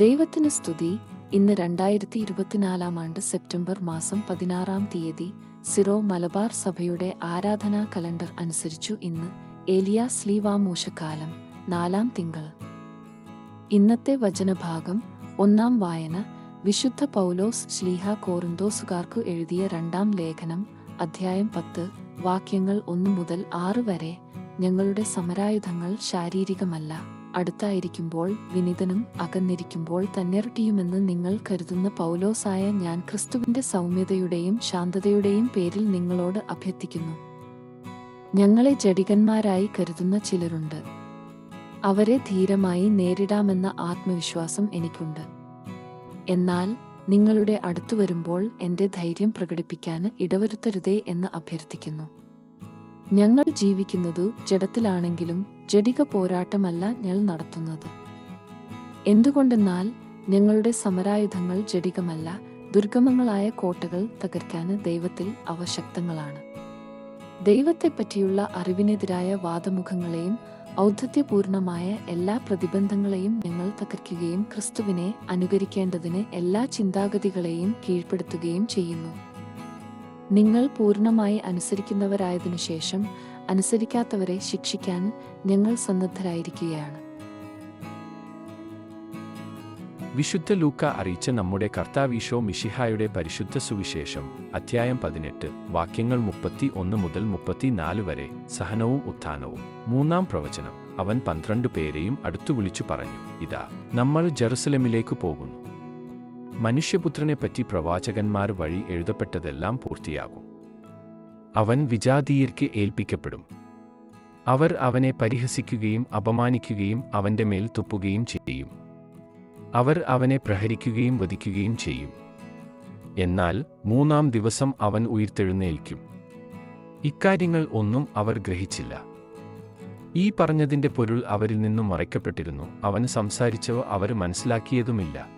ദൈവത്തിന് സ്തുതി. ഇന്ന് രണ്ടായിരത്തി ഇരുപത്തിനാലാം ആണ്ട് സെപ്റ്റംബർ മാസം പതിനാറാം തീയതി സിറോ മലബാർ സഭയുടെ ആരാധനാ കലണ്ടർ അനുസരിച്ചു ഇന്ന് ഏലിയ സ്ലീവാമൂശക്കാലം നാലാം തിങ്കൾ. ഇന്നത്തെ വചനഭാഗം ഒന്നാം വായന വിശുദ്ധ പൗലോസ് ശ്ലീഹ കോറിന്തോസുകാർക്കു എഴുതിയ രണ്ടാം ലേഖനം അധ്യായം പത്ത് വാക്യങ്ങൾ ഒന്നു മുതൽ ആറ് വരെ ഞങ്ങളുടെ സമരായുധങ്ങൾ ശാരീരികമല്ല. അടുത്തായിരിക്കുമ്പോൾ വിനിതനും അകന്നിരിക്കുമ്പോൾ തന്നിരട്ടിയുമെന്ന് നിങ്ങൾ കരുതുന്ന പൗലോസായ ഞാൻ ക്രിസ്തുവിന്റെ സൗമ്യതയുടെയും ശാന്തതയുടെയും പേരിൽ നിങ്ങളോട് അഭ്യർത്ഥിക്കുന്നു. ഞങ്ങളെ ജഡികന്മാരായി കരുതുന്ന ചിലരുണ്ട്. അവരെ ധീരമായി നേരിടാമെന്ന ആത്മവിശ്വാസം എനിക്കുണ്ട്. എന്നാൽ നിങ്ങളുടെ അടുത്തു വരുമ്പോൾ എന്റെ ധൈര്യം പ്രകടിപ്പിക്കാൻ ഇടവരുത്തരുതേ എന്ന് അഭ്യർത്ഥിക്കുന്നു. ഞങ്ങൾ ജീവിക്കുന്നത് ജഡത്തിലാണെങ്കിലും ജഡിക പോരാട്ടമല്ല ഞങ്ങൾ നടത്തുന്നത്. എന്തുകൊണ്ടെന്നാൽ ഞങ്ങളുടെ സമരായുധങ്ങൾ ജഡികമല്ല ദുർഗമങ്ങളായ കോട്ടകൾ തകർക്കാൻ ദൈവത്തിൽ അവശക്തങ്ങളാണ്. ദൈവത്തെപ്പറ്റിയുള്ള അറിവിനെതിരായ വാദമുഖങ്ങളെയും ഔദ്ധത്യപൂർണമായ എല്ലാ പ്രതിബന്ധങ്ങളെയും ഞങ്ങൾ തകർക്കുകയും ക്രിസ്തുവിനെ അനുകരിക്കേണ്ടതിന് എല്ലാ ചിന്താഗതികളെയും കീഴ്പ്പെടുത്തുകയും ചെയ്യുന്നു. നിങ്ങൾ പൂർണമായി അനുസരിക്കുന്നവരായതിനു ശേഷം അനുസരിക്കാത്തവരെ ശിക്ഷിക്കാൻ ഞങ്ങൾ സന്നദ്ധരായിരിക്കുകയാണ്. വിശുദ്ധ ലൂക്ക അറിയിച്ച നമ്മുടെ കർത്താവീശോ മിഷിഹായുടെ പരിശുദ്ധ സുവിശേഷം അധ്യായം പതിനെട്ട് വാക്യങ്ങൾ മുപ്പത്തി ഒന്ന് മുതൽ മുപ്പത്തിനാല് വരെ സഹനവും ഉത്ഥാനവും. മൂന്നാം പ്രവചനം. അവൻ പന്ത്രണ്ട് പേരെയും അടുത്തു വിളിച്ചു പറഞ്ഞു ഇതാ നമ്മൾ ജെറുസലമിലേക്ക് പോകുന്നു. മനുഷ്യപുത്രനെപ്പറ്റി പ്രവാചകന്മാർ വഴി എഴുതപ്പെട്ടതെല്ലാം പൂർത്തിയാകും. അവൻ വിജാതീയർക്ക് ഏൽപ്പിക്കപ്പെടും. അവർ അവനെ പരിഹസിക്കുകയും അപമാനിക്കുകയും അവന്റെ മേൽ തുപ്പുകയും ചെയ്യും. അവർ അവനെ പ്രഹരിക്കുകയും വധിക്കുകയും ചെയ്യും. എന്നാൽ മൂന്നാം ദിവസം അവൻ ഉയർത്തെഴുന്നേൽക്കും. ഇക്കാര്യങ്ങൾ ഒന്നും അവർ ഗ്രഹിച്ചില്ല. ഈ പറഞ്ഞതിന്റെ പൊരുൾ അവരിൽ നിന്നും മറയ്ക്കപ്പെട്ടിരുന്നു. അവൻ സംസാരിച്ചവ അവർ മനസ്സിലാക്കിയതുമില്ല.